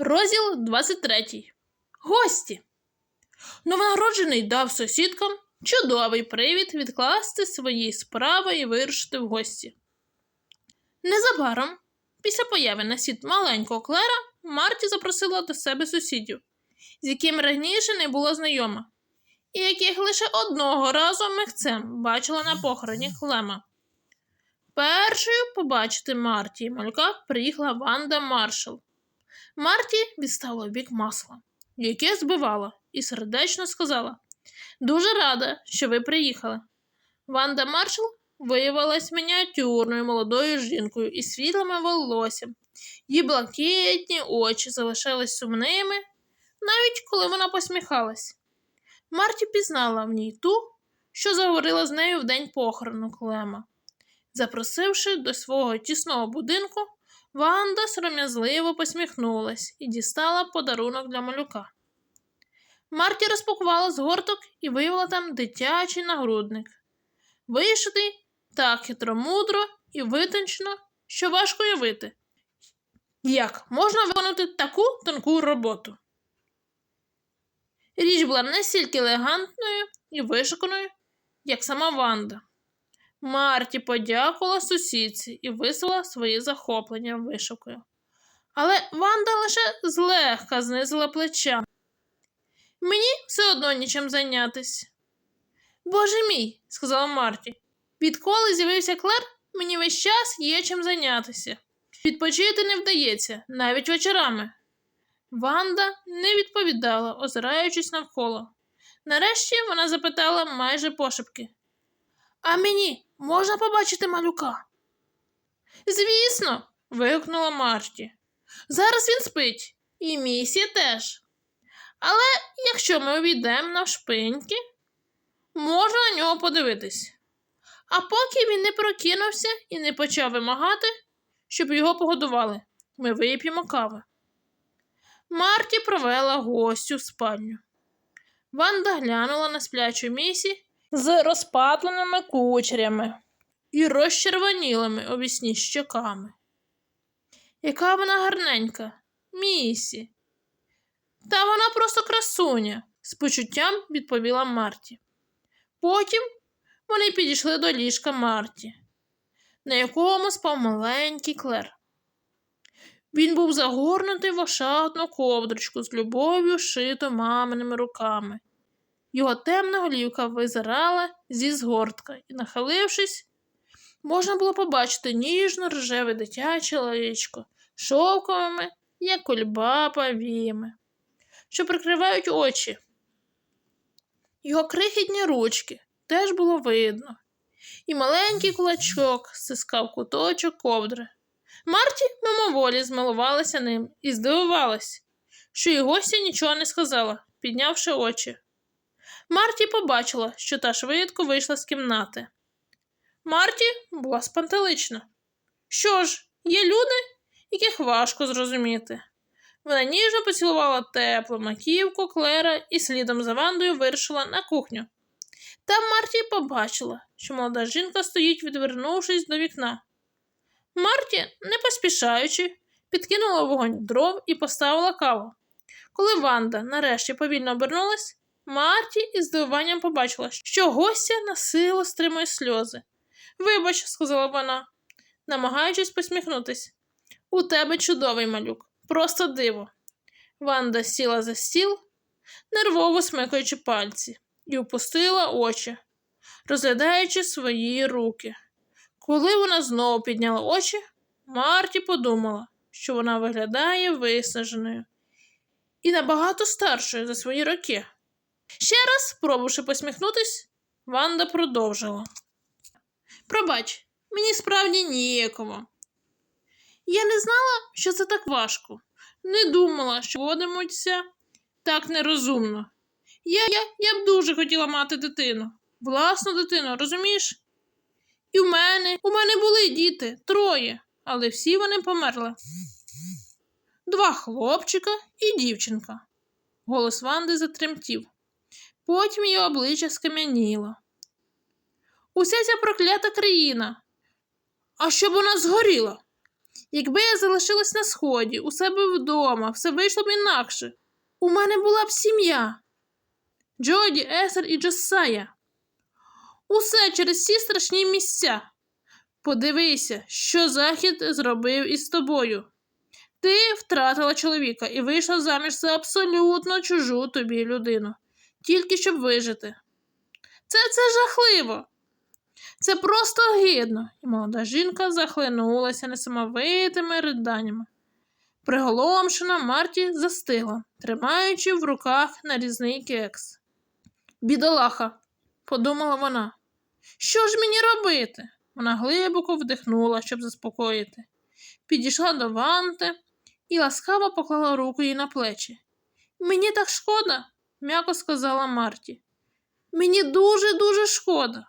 Розділ 23. Гості. Новонароджений дав сусідкам чудовий привід відкласти свої справи і вирушити в гості. Незабаром, після появи на світ маленького Клера, Марті запросила до себе сусідів, з якими раніше не була знайома, і яких лише одного разу михцем бачила на похороні Клема. Першою побачити Марті і малюка приїхала Ванда Маршал. Марті відставила в бік масла, яке збивала, і сердечно сказала: Дуже рада, що ви приїхали. Ванда Маршал виявилась мініатюрною молодою жінкою із світлими волоссям. Її блакитні очі залишались сумними, навіть коли вона посміхалась. Марті пізнала в ній ту, що заговорила з нею в день похорону Клема. Запросивши до свого тісного будинку, Ванда сором'язливо посміхнулась і дістала подарунок для малюка. Марті розпакувала згорток і виявила там дитячий нагрудник. Вишитий так хитромудро і витончено, що важко уявити, як можна виконати таку тонку роботу. Річ була настільки елегантною і вишуканою, як сама Ванда. Марті подякувала сусідці і вислала свої захоплення вишукою. Але Ванда лише злегка знизила плеча. Мені все одно нічим зайнятись. Боже мій, сказала Марті, відколи з'явився Клер, мені весь час є чим зайнятися. Відпочити не вдається, навіть вечорами. Ванда не відповідала, озираючись навколо. Нарешті вона запитала майже пошепки. А мені можна побачити малюка? Звісно, вигукнула Марті. Зараз він спить, і місія теж. Але якщо ми увійдемо навшпиньки, можна на нього подивитись. А поки він не прокинувся і не почав вимагати, щоб його погодували, ми вип'ємо кави. Марті провела гостю в спальню. Ванда глянула на сплячу місі з розпатленими кучерями і розчервонілими обісні щоками. Яка вона гарненька, місі. Та вона просто красуня, з почуттям відповіла Марті. Потім вони підійшли до ліжка Марті, на якому спав маленький клер. Він був загорнутий в ошатну ковдрочку з любов'ю шито маминими руками. Його темна голівка визирала зі згортка і, нахилившись, можна було побачити ніжно рожеве дитяче личко шовковими, як кульбаба віями, що прикривають очі. Його крихітні ручки теж було видно, і маленький кулачок стискав куточок ковдри. Марті мимоволі змилувалася ним і здивувалась, що її гостя нічого не сказала, піднявши очі. Марті побачила, що та швидко вийшла з кімнати. Марті була спантелична. Що ж, є люди, яких важко зрозуміти. Вона ніжно поцілувала теплу маківку Клера і слідом за Вандою вирушила на кухню. Там Марті побачила, що молода жінка стоїть, відвернувшись до вікна. Марті, не поспішаючи, підкинула вогонь дров і поставила каву. Коли Ванда нарешті повільно обернулась, Марті із здивуванням побачила, що гостя насило стримує сльози. Вибач, сказала вона, намагаючись посміхнутись. У тебе чудовий малюк, просто диво. Ванда сіла за стіл, нервово смикаючи пальці, і опустила очі, розглядаючи свої руки. Коли вона знову підняла очі, Марті подумала, що вона виглядає виснаженою і набагато старшою за свої роки. Ще раз, спробувавши посміхнутись, Ванда продовжила. Пробач, мені справді ніяково. Я не знала, що це так важко. Не думала, що водимуться так нерозумно. Я, я, я б дуже хотіла мати дитину. Власну дитину, розумієш? І в мене, у мене були діти, троє, але всі вони померли. Два хлопчика і дівчинка. Голос Ванди затремтів. Потім її обличчя скам'яніло. Уся ця проклята країна. А щоб вона згоріла. Якби я залишилась на сході, у себе вдома, все вийшло б інакше. У мене була б сім'я. Джоді, Есер і Джосая. Усе через ці страшні місця. Подивися, що Захід зробив із тобою. Ти втратила чоловіка і вийшла заміж за абсолютно чужу тобі людину, тільки щоб вижити. Це це жахливо. Це просто гидно. І молода жінка захлинулася несамовитими риданнями. Приголомшена Марті застигла, тримаючи в руках нарізний кекс. Бідолаха, подумала вона. Що ж мені робити? Вона глибоко вдихнула, щоб заспокоїти. Підійшла до Ванти і ласкаво поклала руку їй на плечі. Мені так шкода, м'яко сказала Марті. Мені дуже-дуже шкода.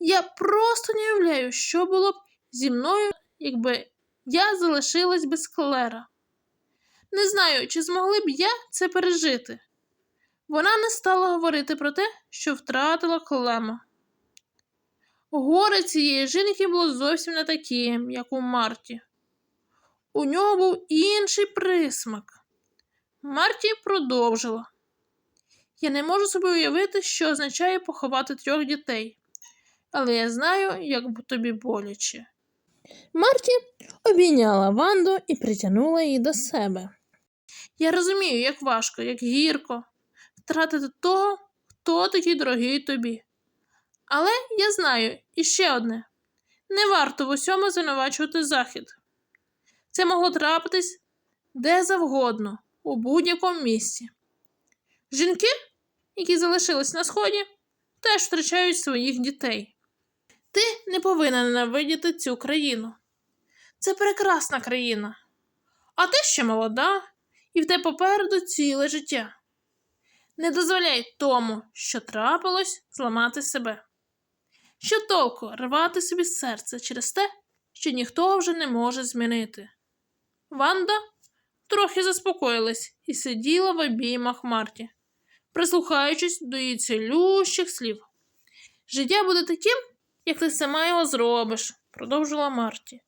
Я просто не уявляю, що було б зі мною, якби я залишилась без Клера. Не знаю, чи змогли б я це пережити. Вона не стала говорити про те, що втратила Клема. Горе цієї жінки було зовсім не таким, як у Марті. У нього був інший присмак. Марті продовжила. Я не можу собі уявити, що означає поховати трьох дітей, але я знаю, як тобі боляче. Марті обійняла Ванду і притягнула її до себе. Я розумію, як важко, як гірко втратити того, хто такий дорогий тобі. Але я знаю іще одне не варто в усьому звинувачувати захід. Це могло трапитись де завгодно, у будь-якому місці. Жінки, які залишились на сході, теж втрачають своїх дітей. Ти не повинна ненавидіти цю країну. Це прекрасна країна. А ти ще молода, і в тебе попереду ціле життя. Не дозволяй тому, що трапилось, зламати себе. Що толку рвати собі серце через те, що ніхто вже не може змінити. Ванда трохи заспокоїлась і сиділа в обіймах Марті, прислухаючись до її цілющих слів. Життя буде таким, як ти сама його зробиш, продовжила Марті.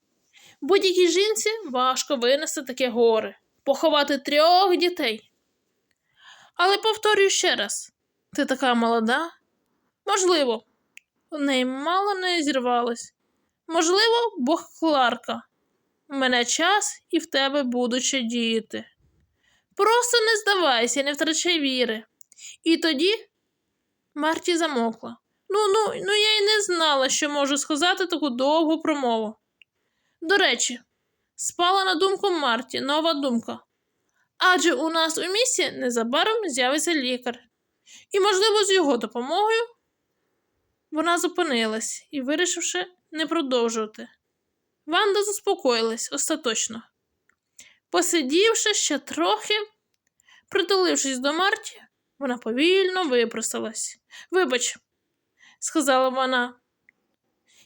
Будь-якій жінці важко винести таке горе, поховати трьох дітей. Але повторюю ще раз: ти така молода? Можливо, у неї мало не зірвалось. Можливо, Бог Кларка. Мене час і в тебе будуть ще діти. Просто не здавайся, не втрачай віри. І тоді Марті замовкла. Ну, ну, ну я й не знала, що можу сказати таку довгу промову. До речі, спала на думку Марті нова думка. Адже у нас у місті незабаром з'явиться лікар, і, можливо, з його допомогою вона зупинилась і, вирішивши не продовжувати. Ванда заспокоїлась остаточно. Посидівши ще трохи, притулившись до Марті, вона повільно випросталась. Вибач, сказала вона.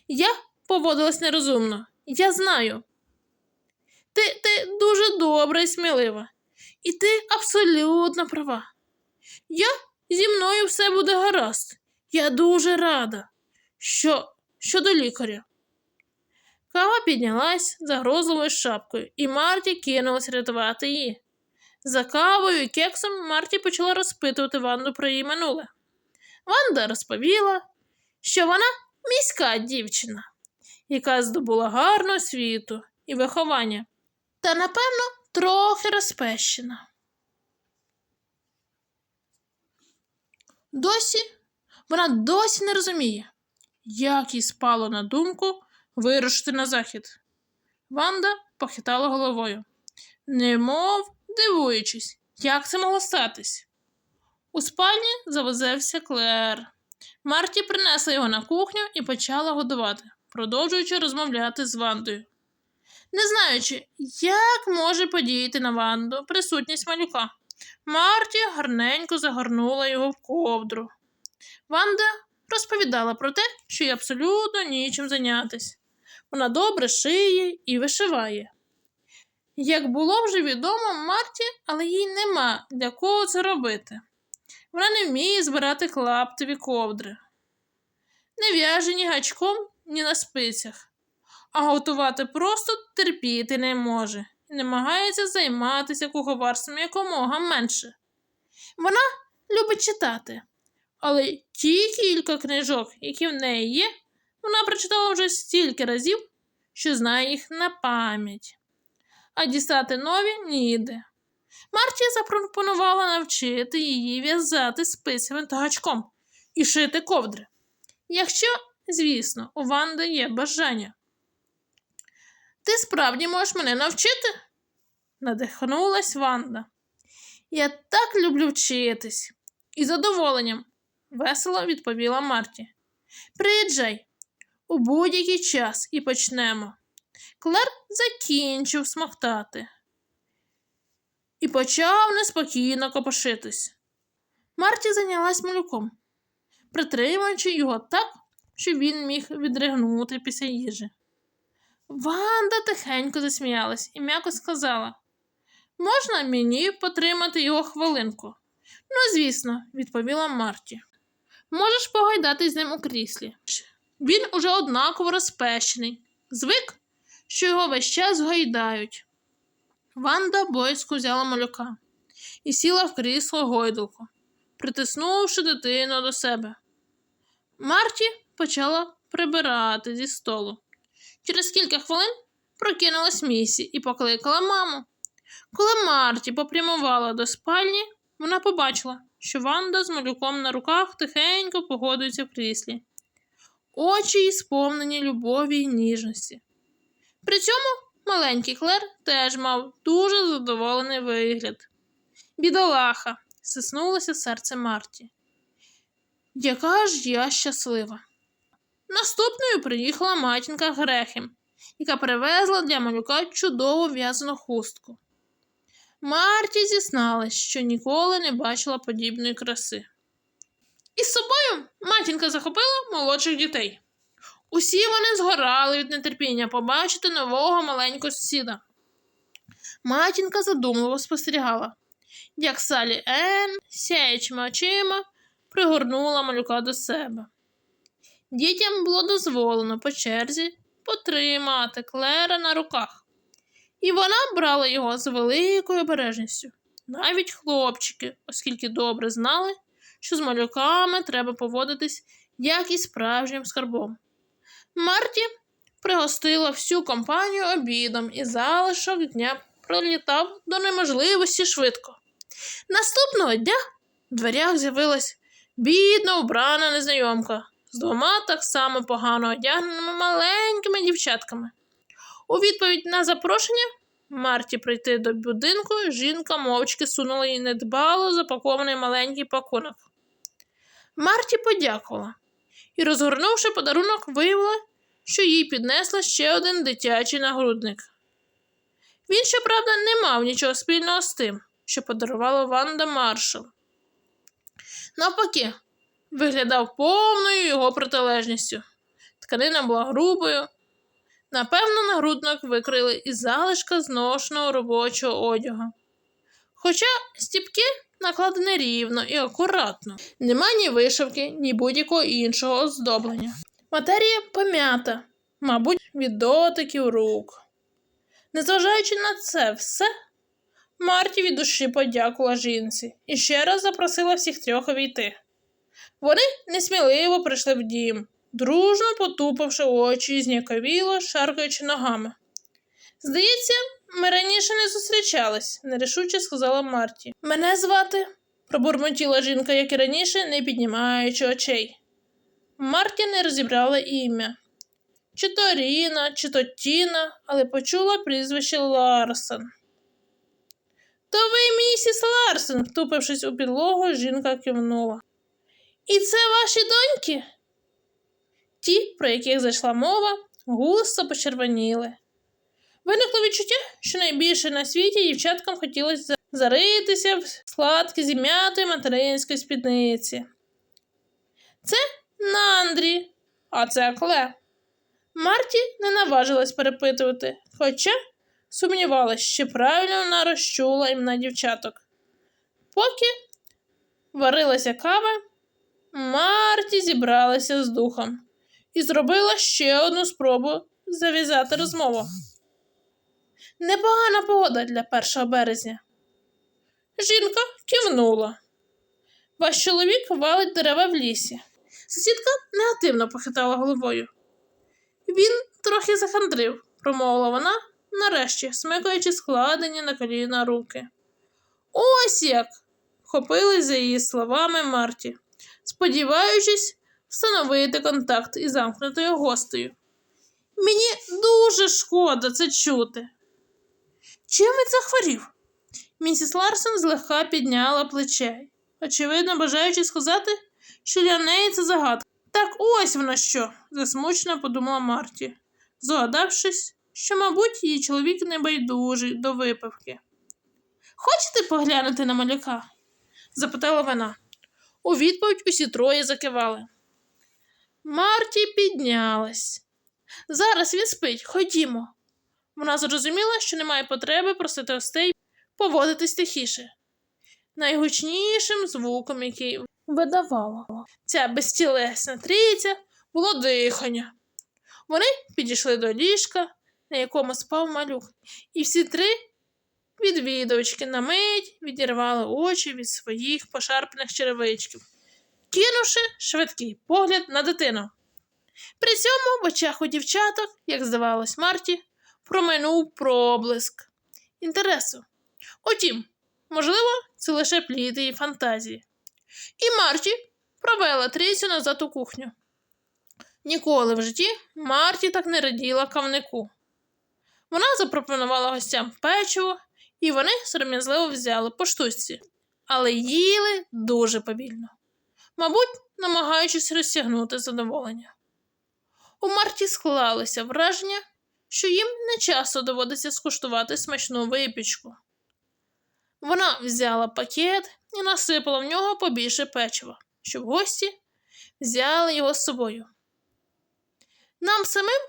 Я поводилась нерозумно. Я знаю. Ти, ти дуже добра і смілива. І ти абсолютно права. Я зі мною все буде гаразд. Я дуже рада, що щодо лікаря. Кава піднялась загрозливою шапкою, і Марті кинулась рятувати її. За кавою і кексом Марті почала розпитувати Ванду про її минуле. Ванда розповіла, що вона міська дівчина, яка здобула гарну освіту і виховання, та, напевно, трохи розпещена. Досі вона досі не розуміє, як їй спало на думку вирушити на захід. Ванда похитала головою, немов дивуючись, як це могло статись. У спальні завозився Клер. Марті принесла його на кухню і почала годувати, продовжуючи розмовляти з Вандою. Не знаючи, як може подіяти на Ванду присутність малюка, Марті гарненько загорнула його в ковдру. Ванда розповідала про те, що їй абсолютно нічим зайнятись. Вона добре шиє і вишиває. Як було вже відомо Марті, але їй нема для кого це робити. Вона не вміє збирати клаптеві ковдри, не в'яже ні гачком, ні на спицях. а готувати просто терпіти не може і намагається займатися куховарством якомога менше. Вона любить читати, але ті кілька книжок, які в неї є, вона прочитала вже стільки разів, що знає їх на пам'ять. А дістати нові ніде. Марті запропонувала навчити її в'язати спицями та гачком і шити ковдри. Якщо, звісно, у Ванди є бажання. Ти справді можеш мене навчити? надихнулась Ванда. Я так люблю вчитись. Із задоволенням, весело відповіла Марті. Приїжджай у будь-який час і почнемо. Клер закінчив смоктати і почав неспокійно копошитись. Марті зайнялась малюком, притримуючи його так, щоб він міг відригнути після їжі. Ванда тихенько засміялась і м'яко сказала: Можна мені потримати його хвилинку? Ну, звісно, відповіла Марті. Можеш погайдати з ним у кріслі. Він уже однаково розпещений, звик, що його весь час гайдають. Ванда боязко взяла малюка і сіла в крісло гойдалку, притиснувши дитину до себе. Марті почала прибирати зі столу. Через кілька хвилин прокинулась Місі і покликала маму. Коли Марті попрямувала до спальні, вона побачила, що Ванда з малюком на руках тихенько погодується в кріслі. Очі їй сповнені любові й ніжності. При цьому маленький Клер теж мав дуже задоволений вигляд. Бідолаха, стиснулося серце Марті. Яка ж я щаслива. Наступною приїхала матінка Грехем, яка привезла для малюка чудову в'язану хустку. Марті зізналась, що ніколи не бачила подібної краси. Із собою матінка захопила молодших дітей. Усі вони згорали від нетерпіння побачити нового маленького сусіда. Матінка задумливо спостерігала, як Салі Ен, сяючими очима, пригорнула малюка до себе. Дітям було дозволено по черзі потримати клера на руках, і вона брала його з великою обережністю, навіть хлопчики, оскільки добре знали, що з малюками треба поводитись як із справжнім скарбом. Марті пригостила всю компанію обідом і залишок дня пролітав до неможливості швидко. Наступного дня в дверях з'явилась бідно убрана незнайомка з двома так само погано одягненими маленькими дівчатками. У відповідь на запрошення Марті прийти до будинку, жінка мовчки сунула їй недбало запакований маленький пакунок. Марті подякувала і, розгорнувши подарунок, виявила, що їй піднесли ще один дитячий нагрудник. Він, щоправда, не мав нічого спільного з тим, що подарувала Ванда Маршал. Навпаки, виглядав повною його протилежністю. Тканина була грубою. Напевно, нагрудник викрили із залишка зношеного робочого одягу. Хоча стіпки накладені рівно і акуратно, нема ні вишивки, ні будь-якого іншого оздоблення. Матерія пом'ята, мабуть, від дотиків рук. Незважаючи на це все, Марті від душі подякувала жінці і ще раз запросила всіх трьох увійти. Вони несміливо прийшли в дім, дружно потупивши очі і зніяковіло, шаркаючи ногами. Здається, ми раніше не зустрічались, нерішуче сказала Марті. Мене звати, пробурмотіла жінка, як і раніше, не піднімаючи очей. Марті не розібрала ім'я. Чи то Ріна, чи то Тіна, але почула прізвище Ларсон. То ви місіс Ларсон, втупившись у підлогу, жінка кивнула. І це ваші доньки? Ті, про яких зайшла мова, густо почервоніли. Виникло відчуття, що найбільше на світі дівчаткам хотілося заритися в сладкі зім'ятої материнської спідниці. Це Нандрі, а це Кле. Марті не наважилась перепитувати, хоча сумнівалась, чи правильно вона розчула імена дівчаток. Поки варилася кава, Марті зібралася з духом і зробила ще одну спробу зав'язати розмову. Непогана погода для 1 березня. Жінка кивнула. Ваш чоловік валить дерева в лісі. Сусідка негативно похитала головою. Він трохи захандрив, промовила вона, нарешті, смикаючи складені на коліна руки. Ось як. вхопились за її словами Марті, сподіваючись встановити контакт із замкнутою гостею. Мені дуже шкода це чути. Чим він захворів? Місіс Ларсон злегка підняла плече, очевидно, бажаючи сказати, що для неї це загадка. Так ось вона що, засмучено подумала Марті, здогадавшись, що, мабуть, її чоловік небайдужий до випивки. Хочете поглянути на малюка? запитала вона. У відповідь усі троє закивали. Марті піднялась. Зараз він спить, ходімо. Вона зрозуміла, що немає потреби просити гостей поводитись тихіше. Найгучнішим звуком, який видавала ця безтілесна трійця, було дихання. Вони підійшли до ліжка, на якому спав малюк, і всі три відвідувачки на мить відірвали очі від своїх пошарпаних черевичків, кинувши швидкий погляд на дитину. При цьому в очах у дівчаток, як здавалось Марті, промайнув проблиск інтересу. Утім, можливо, це лише плід її фантазії. І Марті провела трійцю назад у кухню. Ніколи в житті Марті так не раділа кавнику. Вона запропонувала гостям печиво, і вони сором'язливо взяли по штучці, але їли дуже повільно, мабуть, намагаючись розтягнути задоволення. У Марті склалося враження, що їм не часто доводиться скуштувати смачну випічку. Вона взяла пакет і насипала в нього побільше печива, щоб гості взяли його з собою. Нам самим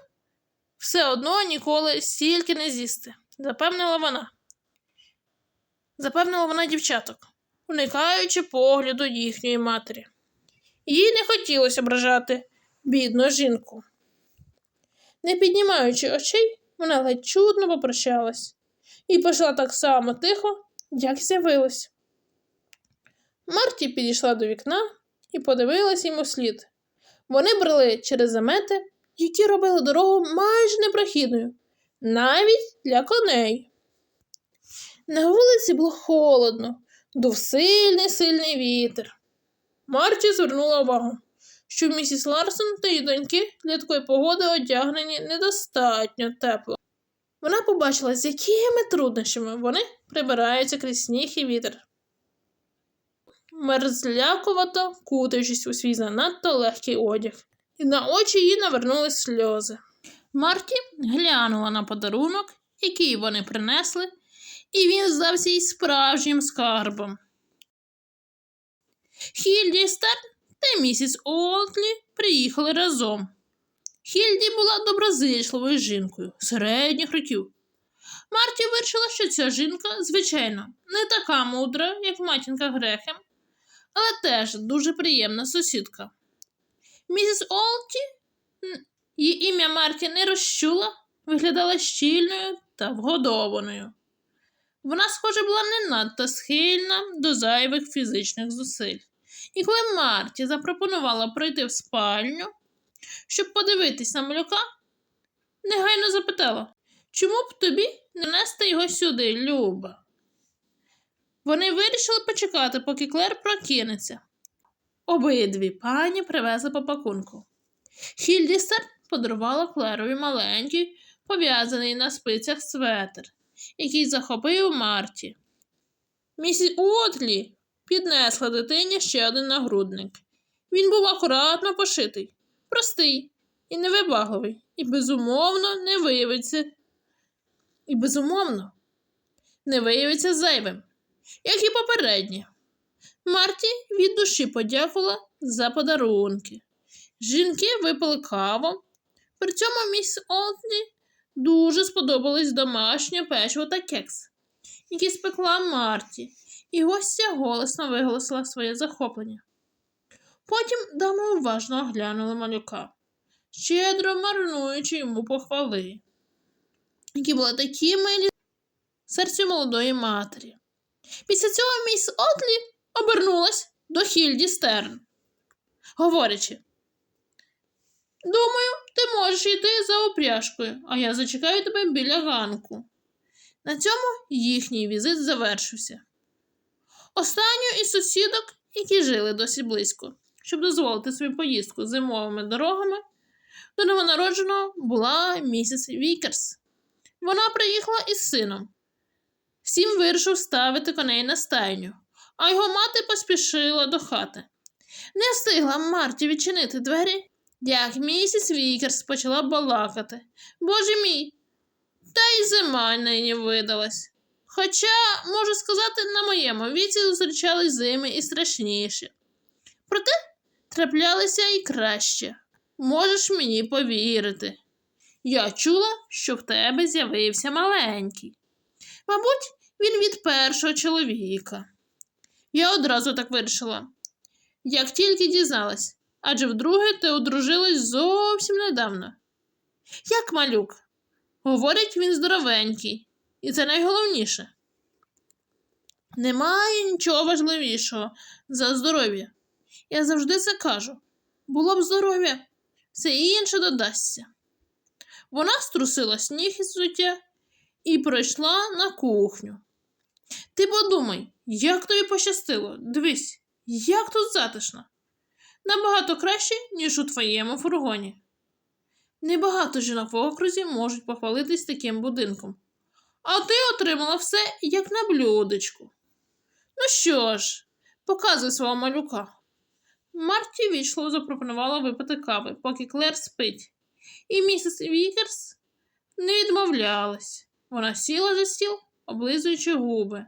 все одно ніколи стільки не з'їсти, запевнила вона. Запевнила вона дівчаток, уникаючи погляду їхньої матері. Їй не хотілося ображати бідну жінку. Не піднімаючи очей, вона ледь чудно попрощалась і пішла так само тихо, як з'явилась. Марті підійшла до вікна і подивилась йому слід. Вони брели через замети, які робили дорогу майже непрохідною, навіть для коней. На вулиці було холодно, дув сильний сильний вітер. Марті звернула увагу, що місіс Ларсон та її доньки для такої погоди одягнені недостатньо тепло. Вона побачила, з якими труднощами вони прибираються крізь сніг і вітер. Мерзлякувато кутаючись у свій занадто легкий одяг, і на очі їй навернулись сльози. Марті глянула на подарунок, який вони принесли, і він здався їй справжнім скарбом. Хільді Стерн та місіс Олтлі приїхали разом. Хільді була доброзичливою жінкою середніх років. Марті вирішила, що ця жінка, звичайно, не така мудра, як матінка Грехем, але теж дуже приємна сусідка. Місіс Олті, її ім'я Марті не розчула, виглядала щільною та вгодованою. Вона, схоже, була не надто схильна до зайвих фізичних зусиль. І коли Марті запропонувала пройти в спальню, щоб подивитись на малюка, негайно запитала, чому б тобі не нести його сюди, Люба? Вони вирішили почекати, поки Клер прокинеться. Обидві пані привезли по пакунку. Хільдістер подарувала Клерові маленький, пов'язаний на спицях светр, який захопив Марті. Місіс Уотлі піднесла дитині ще один нагрудник. Він був акуратно пошитий, простий і невибагливий, і безумовно не виявиться, і безумовно не виявиться зайвим, як і попередні. Марті від душі подякувала за подарунки. Жінки випили каву. При цьому міс Олтлі дуже сподобались домашнє печиво та кекс, які спекла Марті, і гостя голосно виголосила своє захоплення. Потім дами уважно оглянули малюка. щедро марнуючи йому похвали, які були такі милі серцю молодої матері. Після цього міс Отлі обернулась до Хільді Стерн, говорячи. Думаю, ти можеш йти за опряжкою, а я зачекаю тебе біля ганку. На цьому їхній візит завершився. Останню із сусідок, які жили досить близько, щоб дозволити собі поїздку зимовими дорогами, до новонародженого була місіс Вікерс. Вона приїхала із сином. Сім вирішив ставити коней на стайню, а його мати поспішила до хати. Не встигла Марті відчинити двері, як місіс Вікерс почала балакати. Боже мій, та й зима нині видалась. Хоча, можу сказати, на моєму віці зустрічались зими і страшніші. Проте траплялися і краще. Можеш мені повірити. Я чула, що в тебе з'явився маленький. Мабуть, він від першого чоловіка. Я одразу так вирішила. Як тільки дізналась, адже вдруге ти одружилась зовсім недавно. Як малюк. Говорять, він здоровенький, і це найголовніше. Немає нічого важливішого за здоров'я. Я завжди це кажу. Було б здоров'я, все інше додасться. Вона струсила сніг із взуття і пройшла на кухню. Ти подумай, як тобі пощастило. Дивись, як тут затишно. Набагато краще, ніж у твоєму фургоні. Небагато жінок в окрузі можуть похвалитись таким будинком. А ти отримала все як на блюдечку. Ну що ж, показуй свого малюка. Марті вічливо запропонувала випити кави, поки Клер спить, і місіс Вікерс не відмовлялась. Вона сіла за стіл, облизуючи губи,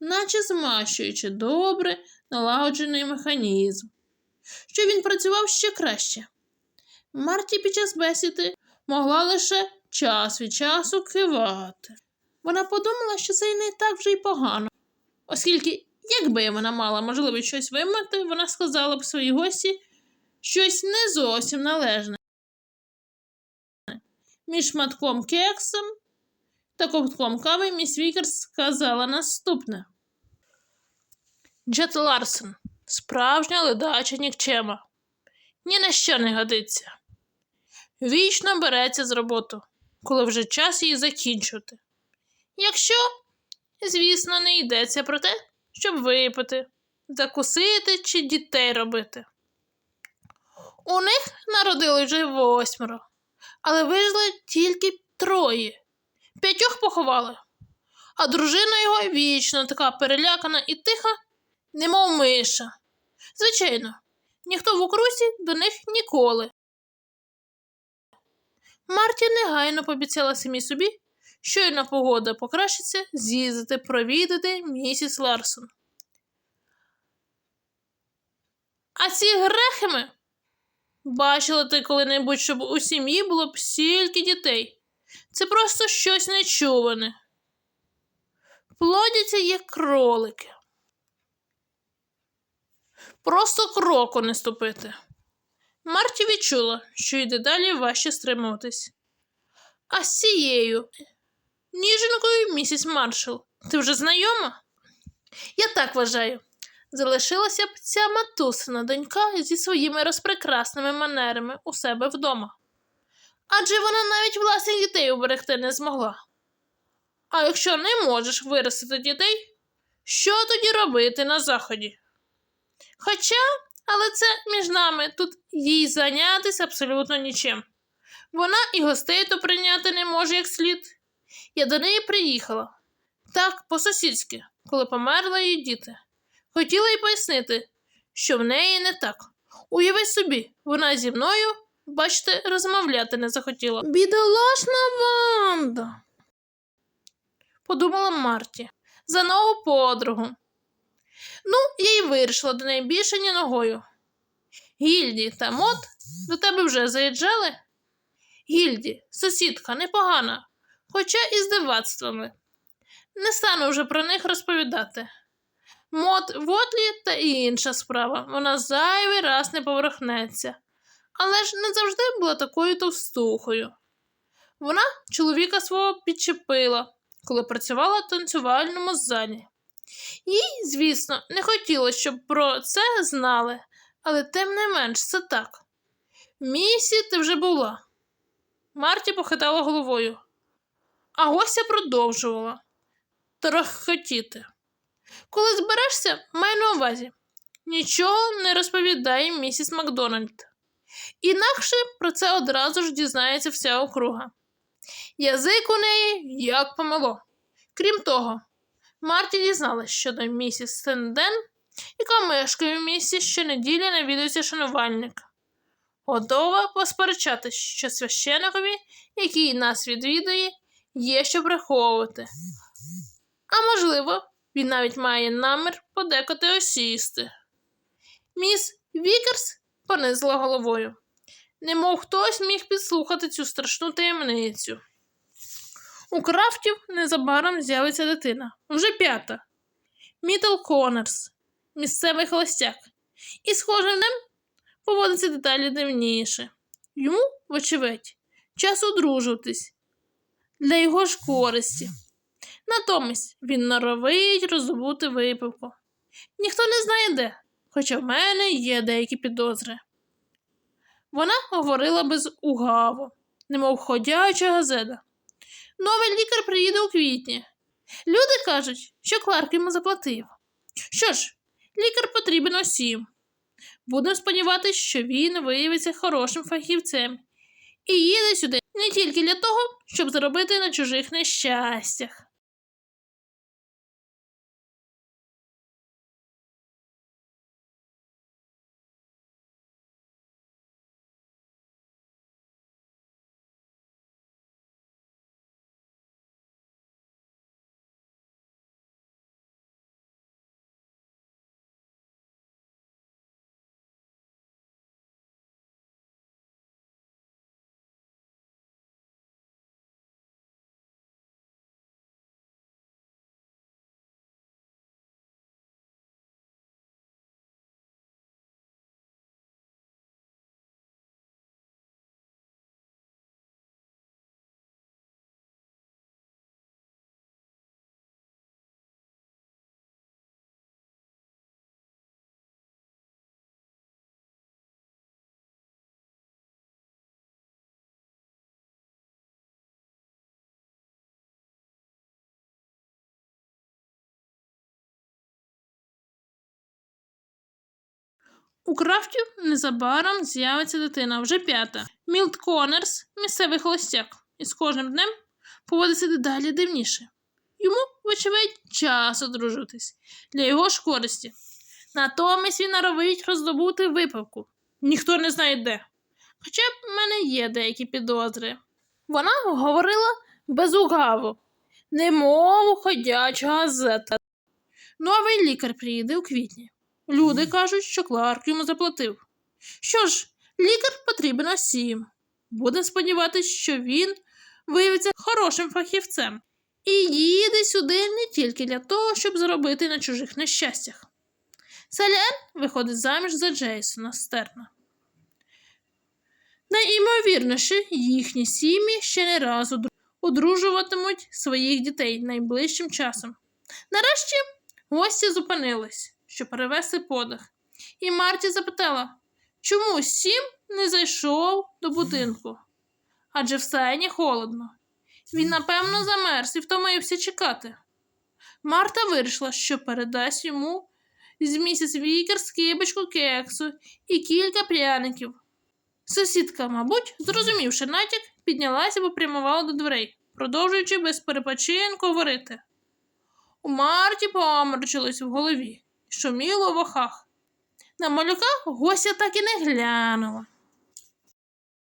наче змащуючи добре налагоджений механізм, щоб він працював ще краще. Марті під час бесіди могла лише час від часу кивати. Вона подумала, що це не так вже й погано, оскільки, якби вона мала можливість щось вимити, вона сказала б своїй гості щось не зовсім належне. Між шматком кексом та ковтком кави міс Вікерс сказала наступне. Джет Ларсон, справжня ледача нікчема. Ні на що не годиться. Вічно береться з роботу, коли вже час її закінчувати. Якщо, звісно, не йдеться про те, щоб випити, закусити чи дітей робити. У них народили вже восьмеро, але вижили тільки троє. П'ятьох поховали, а дружина його вічно така перелякана і тиха, немов миша. Звичайно, ніхто в окрузі до них ніколи. Марті негайно пообіцяла самі собі, щойно погода покращиться, з'їздити провідати місіс Ларсон. А ці грехами бачила ти коли-небудь, щоб у сім'ї було б стільки дітей. Це просто щось нечуване. Плодяться як кролики. Просто кроку не ступити. Марті відчула, що йде далі важче стримуватись. А з цією ніженкою місіс Маршал, ти вже знайома? Я так вважаю. Залишилася б ця матусина донька зі своїми розпрекрасними манерами у себе вдома. Адже вона навіть власних дітей уберегти не змогла. А якщо не можеш виростити дітей, що тоді робити на заході? Хоча, але це між нами тут їй зайнятися абсолютно нічим. Вона і гостей то прийняти не може як слід. Я до неї приїхала так, по-сусідськи, коли померли її діти. Хотіла їй пояснити, що в неї не так. Уяви собі, вона зі мною, бачите, розмовляти не захотіла. Бідолашна Ванда, подумала Марті, за нову подругу. Ну, я й вирішила до неї більше ні ногою. Гільді та Мот до тебе вже заїжджали? Гільді, сусідка, непогана, хоча і з дивацтвами. Не стану вже про них розповідати. Мот в отлі та і інша справа. Вона зайвий раз не поворухнеться. але ж не завжди була такою товстухою. Вона чоловіка свого підчепила, коли працювала в танцювальному залі. Їй, звісно, не хотілося, щоб про це знали, але тим не менш це так. Місі ти вже була. Марті похитала головою, а гостя продовжувала трохотіти. Коли зберешся, май на увазі. Нічого не розповідай місіс Макдональд. Інакше про це одразу ж дізнається вся округа. Язик у неї як помило. Крім того, Марті дізналась, що до місіс Сенден, яка мешкає в місті, щонеділі навідується шанувальник. Готова посперечатись, що священикові, який нас відвідує, є що приховувати. А можливо, він навіть має намір подекоти осісти. Міс Вікерс понизила головою, немов хтось міг підслухати цю страшну таємницю. У крафтів незабаром з'явиться дитина, вже п'ята. Мітл Коннорс, місцевий холостяк, і схожим ним поводиться деталі дивніше. Йому, вочевидь, час одружуватись для його ж користі. Натомість він норовить роздобути випивку. Ніхто не знає де, хоча в мене є деякі підозри. Вона говорила без угаву, немов ходяча газета. Новий лікар приїде у квітні. Люди кажуть, що Кларк йому заплатив. Що ж, лікар потрібен усім. Будемо сподіватися, що він виявиться хорошим фахівцем і їде сюди не тільки для того, щоб заробити на чужих нещастях. У крафтів незабаром з'явиться дитина, вже п'ята. Мілт Коннорс, місцевий холостяк, і з кожним днем поводиться дедалі дивніше. Йому, вочевидь, час одружитись для його ж користі. Натомість він норовить роздобути випивку. Ніхто не знає де. Хоча б в мене є деякі підозри. Вона говорила без угаву, немов ходяча газета. Новий лікар приїде у квітні. Люди кажуть, що Кларк йому заплатив. Що ж, лікар потрібен усім. Будемо сподіватися, що він виявиться хорошим фахівцем і їде сюди не тільки для того, щоб заробити на чужих нещастях. Салян виходить заміж за Джейсона Стерна. Найімовірніше, їхні сім'ї ще не раз одружуватимуть своїх дітей найближчим часом. Нарешті гості зупинились, щоб перевести подих, і Марті запитала, чому Сім не зайшов до будинку? Адже в стайні холодно. Він, напевно, замерз і втомився чекати. Марта вирішила, що передасть йому з місіс Вікер скибочку кексу і кілька пряників. Сусідка, мабуть, зрозумівши натяк, піднялася і попрямувала до дверей, продовжуючи без перепочинку говорити. У Марті поморчилось в голові, шуміло в охах. На малюка гостя так і не глянула.